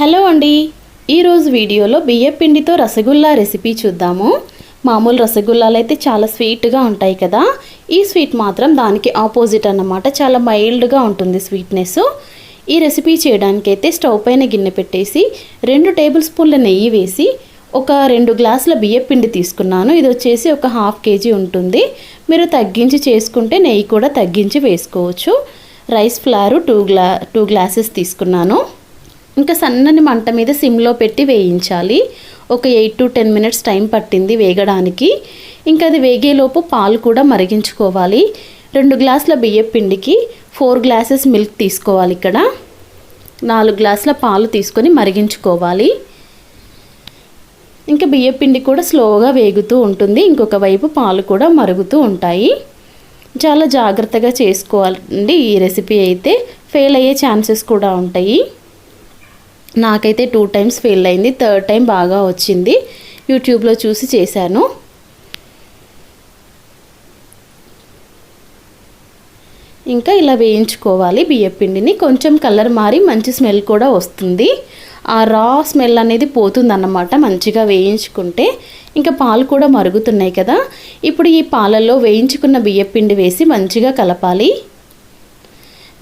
Hello అండి. ఈరోజు వీడియోలో బియ్య పిండితో రసగుల్లా రెసిపీ చూద్దాము. మామూలు రసగుల్లాలు అయితే చాలా స్వీట్గా ఉంటాయి కదా. ఈ స్వీట్ మాత్రం దానికి ఆపోజిట్ అన్నమాట. చాలా మైల్డ్గా ఉంటుంది స్వీట్నెస్ ఈ రెసిపీ చేయడానికైతే స్టవ్ పైన గిన్నె పెట్టేసి రెండు టేబుల్ స్పూన్ల నెయ్యి వేసి ఒక రెండు గ్లాసుల బియ్య పిండి తీసుకున్నాను. ఇది వచ్చేసి ఒక హాఫ్ కేజీ ఉంటుంది. మీరు తగ్గించి చేసుకుంటే నెయ్యి కూడా తగ్గించి వేసుకోవచ్చు. రైస్ ఫ్లారు టూ గ్లా టూ గ్లాసెస్ తీసుకున్నాను. ఇంకా సన్నని మంట మీద సిమ్లో పెట్టి వేయించాలి. ఒక eight to ten minutes time పట్టింది వేగడానికి. ఇంకా అది వేగేలోపు పాలు కూడా మరిగించుకోవాలి. రెండు గ్లాసుల బియ్యం పిండికి ఫోర్ గ్లాసెస్ మిల్క్ తీసుకోవాలి ఇక్కడ. నాలుగు గ్లాసుల పాలు తీసుకొని మరిగించుకోవాలి. ఇంకా బియ్యం పిండి కూడా స్లోగా వేగుతూ ఉంటుంది. ఇంకొక వైపు పాలు కూడా మరుగుతూ ఉంటాయి. చాలా జాగ్రత్తగా చేసుకోవాలండి ఈ రెసిపీ అయితే. ఫెయిల్ అయ్యే ఛాన్సెస్ కూడా ఉంటాయి. నాకైతే టూ టైమ్స్ ఫెయిల్ అయింది. థర్డ్ టైం బాగా వచ్చింది. యూట్యూబ్లో చూసి చేశాను. ఇంకా ఇలా వేయించుకోవాలి. బియ్యపిండిని కొంచెం కలర్ మారి మంచి స్మెల్ కూడా వస్తుంది. ఆ రా స్మెల్ అనేది పోతుందన్నమాట మంచిగా వేయించుకుంటే. ఇంకా పాలు కూడా మరుగుతున్నాయి కదా. ఇప్పుడు ఈ పాలల్లో వేయించుకున్న బియ్యపిండి వేసి మంచిగా కలపాలి.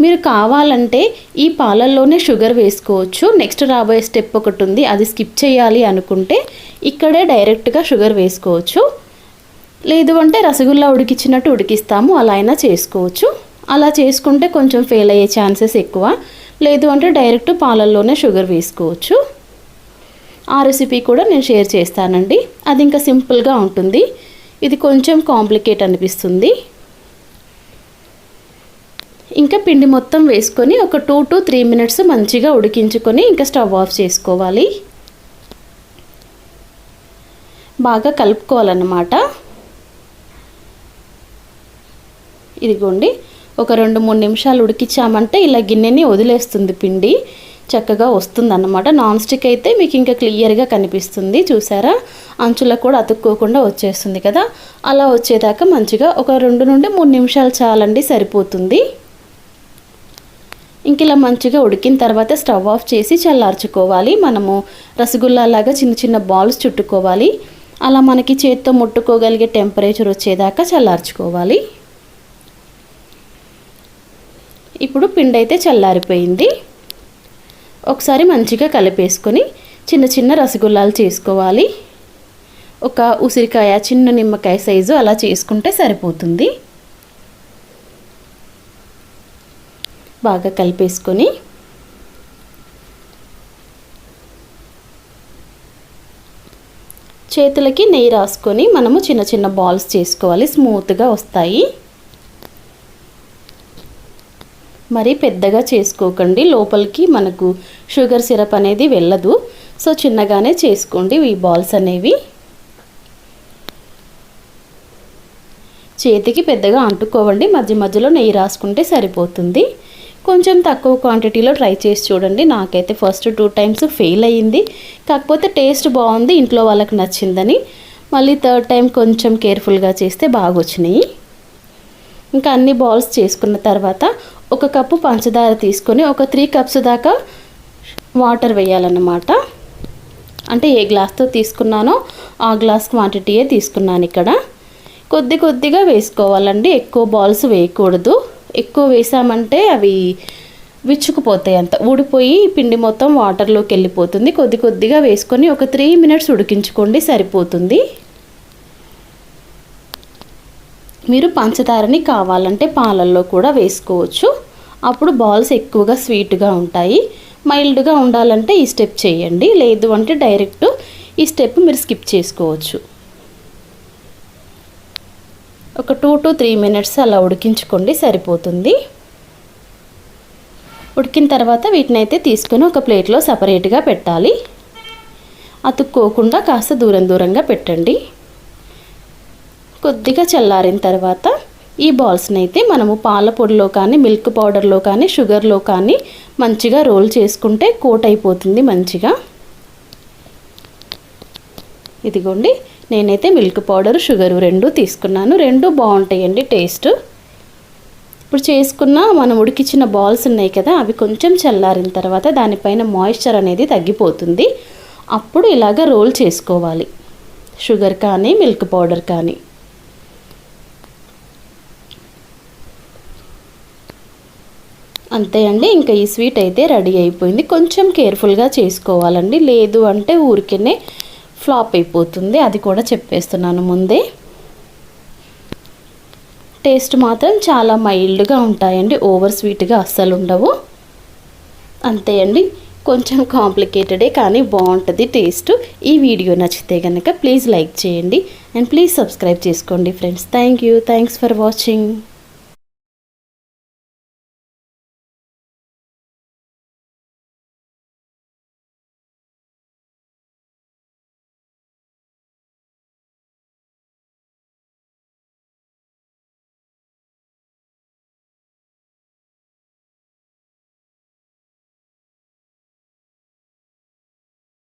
మీరు కావాలంటే ఈ పాలల్లోనే షుగర్ వేసుకోవచ్చు. నెక్స్ట్ రాబోయే స్టెప్ ఒకటి ఉంది. అది స్కిప్ చేయాలి అనుకుంటే ఇక్కడే డైరెక్ట్గా షుగర్ వేసుకోవచ్చు. లేదు అంటే రసగుల్లా ఉడికిచ్చినట్టు ఉడికిస్తాము. అలా అయినా చేసుకోవచ్చు. అలా చేసుకుంటే కొంచెం ఫెయిల్ అయ్యే ఛాన్సెస్ ఎక్కువ. లేదు అంటే డైరెక్ట్ పాలల్లోనే షుగర్ వేసుకోవచ్చు. ఆ రెసిపీ కూడా నేను షేర్ చేస్తానండి. అది ఇంకా సింపుల్గా ఉంటుంది. ఇది కొంచెం కాంప్లికేట్ అనిపిస్తుంది. ఇంకా పిండి మొత్తం వేసుకొని ఒక టూ టు త్రీ మినిట్స్ మంచిగా ఉడికించుకొని ఇంకా స్టవ్ ఆఫ్ చేసుకోవాలి. బాగా కలుపుకోవాలన్నమాట. ఇదిగోండి ఒక రెండు మూడు నిమిషాలు ఉడికించామంటే ఇలా గిన్నెని వదిలేస్తుంది పిండి. చక్కగా వస్తుందన్నమాట. నాన్ స్టిక్ అయితే మీకు ఇంకా క్లియర్గా కనిపిస్తుంది చూసారా? అంచులకు కూడా అతుక్కోకుండా వచ్చేస్తుంది కదా? అలా వచ్చేదాకా మంచిగా ఒక రెండు నుండి మూడు నిమిషాలు చాలండి సరిపోతుంది. ఇంక ఇలా మంచిగా ఉడికిన తర్వాత స్టవ్ ఆఫ్ చేసి చల్లార్చుకోవాలి. మనము రసగుల్లా లాగా చిన్న చిన్న బాల్స్ చుట్టుకోవాలి. అలా మనకి చేత్తో ముట్టుకోగలిగే టెంపరేచర్ వచ్చేదాకా చల్లార్చుకోవాలి. ఇప్పుడు పిండి అయితే చల్లారిపోయింది. ఒకసారి మంచిగా కలిపేసుకొని చిన్న చిన్న రసగుల్లాలు చేసుకోవాలి. ఒక ఉసిరికాయ చిన్న నిమ్మకాయ సైజు అలా చేసుకుంటే సరిపోతుంది. బాగా కలిపేసుకొని చేతులకి నెయ్యి రాసుకొని మనము చిన్న చిన్న బాల్స్ చేసుకోవాలి. స్మూత్గా వస్తాయి. మరి పెద్దగా చేసుకోకండి. లోపలికి మనకు షుగర్ సిరప్ అనేది వెళ్ళదు. సో చిన్నగానే చేసుకోండి ఈ బాల్స్ అనేవి. చేతికి పెద్దగా అంటుకోవండి. మధ్య మధ్యలో నెయ్యి రాసుకుంటే సరిపోతుంది. కొంచెం తక్కువ క్వాంటిటీలో ట్రై చేసి చూడండి. నాకైతే ఫస్ట్ టూ టైమ్స్ ఫెయిల్ అయ్యింది. కాకపోతే టేస్ట్ బాగుంది ఇంట్లో వాళ్ళకి నచ్చిందని. మళ్ళీ థర్డ్ టైం కొంచెం కేర్ఫుల్గా చేస్తే బాగా వచ్చినాయి ఇంకా అన్ని బాల్స్ చేసుకున్న తర్వాత ఒక కప్పు పంచదార తీసుకొని ఒక త్రీ కప్స్ దాకా వాటర్ వేయాలన్నమాట. అంటే ఏ గ్లాస్తో తీసుకున్నానో ఆ గ్లాస్ క్వాంటిటీయే తీసుకున్నాను ఇక్కడ. కొద్ది కొద్దిగా వేసుకోవాలండి. ఎక్కువ బాల్స్ వేయకూడదు. ఎక్కువ వేసామంటే అవి విచ్చుకుపోతాయి అంత. ఊడిపోయి పిండి మొత్తం వాటర్లోకి వెళ్ళిపోతుంది. కొద్ది కొద్దిగా వేసుకొని ఒక త్రీ మినిట్స్ ఉడికించుకోండి సరిపోతుంది. మీరు పంచదారని కావాలంటే పాలల్లో కూడా వేసుకోవచ్చు. అప్పుడు బాల్స్ ఎక్కువగా స్వీట్గా ఉంటాయి. మైల్డ్గా ఉండాలంటే ఈ స్టెప్ చేయండి. లేదు అంటే డైరెక్ట్ ఈ స్టెప్ మీరు స్కిప్ చేసుకోవచ్చు. ఒక టూ టు త్రీ మినిట్స్ అలా ఉడికించుకోండి సరిపోతుంది. ఉడికిన తర్వాత వీటిని అయితే తీసుకొని ఒక ప్లేట్లో సపరేట్గా పెట్టాలి. అతుక్కోకుండా కాస్త దూరం దూరంగా పెట్టండి. కొద్దిగా చల్లారిన తర్వాత ఈ బాల్స్ని అయితే మనము పాల పొడిలో కానీ మిల్క్ పౌడర్లో కానీ షుగర్లో కానీ మంచిగా రోల్ చేసుకుంటే కోట్ అయిపోతుంది మంచిగా. ఇదిగోండి నేనైతే మిల్క్ పౌడర్ షుగర్ రెండు తీసుకున్నాను. రెండు బాగుంటాయండి టేస్ట్. ఇప్పుడు చేసుకున్న మనం ఉడికిచ్చిన బాల్స్ ఉన్నాయి కదా అవి కొంచెం చల్లారిన తర్వాత దానిపైన మాయిశ్చర్ అనేది తగ్గిపోతుంది. అప్పుడు ఇలాగ రోల్ చేసుకోవాలి. షుగర్ కానీ మిల్క్ పౌడర్ కానీ. అంతే అండి ఇంకా ఈ స్వీట్ అయితే రెడీ అయిపోయింది. కొంచెం కేర్ఫుల్గా చేసుకోవాలండి. లేదు అంటే ఊరికేనే ఫ్లాప్ అయిపోతుంది. అది కూడా చెప్పేస్తున్నాను ముందే. టేస్ట్ మాత్రం చాలా మైల్డ్గా ఉంటాయండి. ఓవర్ స్వీట్గా అస్సలు ఉండవు. అంతే అండి. కొంచెం కాంప్లికేటెడే కానీ బాగుంటుంది టేస్ట్. ఈ వీడియో నచ్చితే కనుక ప్లీజ్ లైక్ చేయండి. అండ్ ప్లీజ్ సబ్స్క్రైబ్ చేసుకోండి friends. Thank you. Thanks for watching.